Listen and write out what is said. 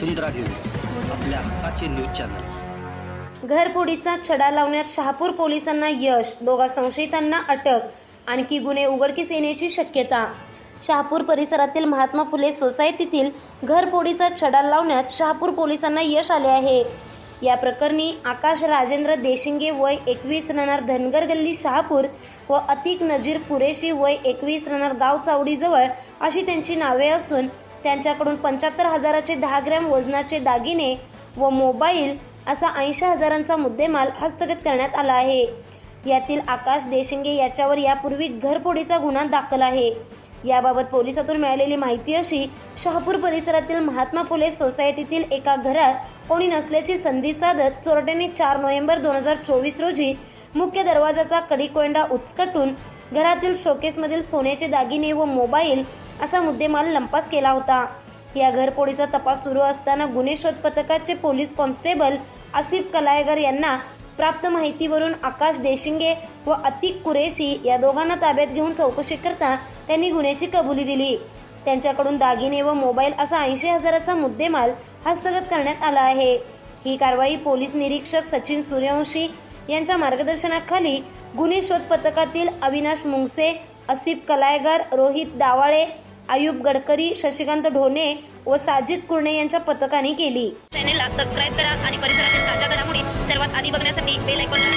वसुंधरा news आपल्या हक्काचे news channel. घरफोडीचा छडा लावण्यात शहापूर पोलिसांना यश दोघा संशयितांना अटक आणखी गुन्हे उघडकीस येण्याची शक्यता. शहापूर परिसरातील महात्मा फुले सोसायटीतील घरफोडीचा छडा लावण्यात शहापूर पोलिसांना यश आले आहे. या प्रकरणी आकाश राजेंद्र देशिंगे वय एकवीस राहणार धनगर गल्ली शहापूर व अतिक नजीर कुरेशी वय एकवीस राहणार गाव चावडीजवळ अशी त्यांची नावे असून त्यांच्याकडून पंच्याहत्तर हजाराचे दहा ग्रॅम वजनाचे दागिने व मोबाईल असा ऐंशी हजारांचा मुद्देमाल हस्तगत करण्यात आला आहे. यातील आकाश देशिंगे याच्यावर यापूर्वी घरफोडीचा गुन्हा दाखल आहे. याबाबत पोलिसातून मिळालेली माहिती अशी शहापूर परिसरातील महात्मा फुले सोसायटीतील एका घरात कोणी नसल्याची संधी साधत चोरट्यांनी चार नोव्हेंबर दोन हजार चोवीस रोजी मुख्य दरवाजाचा कडीकोंडा उचकटून घरातील शोकेसमधील सोन्याचे दागिने व मोबाईल असा मुद्देमाल लंपास केला होता. या घरपोडीचा तपास सुरू असताना गुन्हे शोध पथकाचे पोलीस कॉन्स्टेबल आसिफ कलायगर यांना प्राप्त माहितीवरून आकाश देशिंगे व अतिक कुरेशी या दोघांना ताब्यात घेऊन चौकशी करता त्यांनी गुन्ह्याची कबुली दिली. त्यांच्याकडून दागिने व मोबाईल असा ऐंशी हजाराचा मुद्देमाल हस्तगत करण्यात आला आहे. ही कारवाई पोलीस निरीक्षक सचिन सूर्यवंशी यांच्या मार्गदर्शनाखाली गुन्हे शोध पथकातील अविनाश मुंगसे असिफ कलायगर रोहित डावाळे आयुब गडकरी शशिकांत ढोणे व साजिद कुर्णे यांच्या पथकाने केली. चॅनेलला सबस्क्राईब करा आणि परिसरातील ताज्या घडामोडी सर्वात आधी बघण्यासाठी बेल ऐकून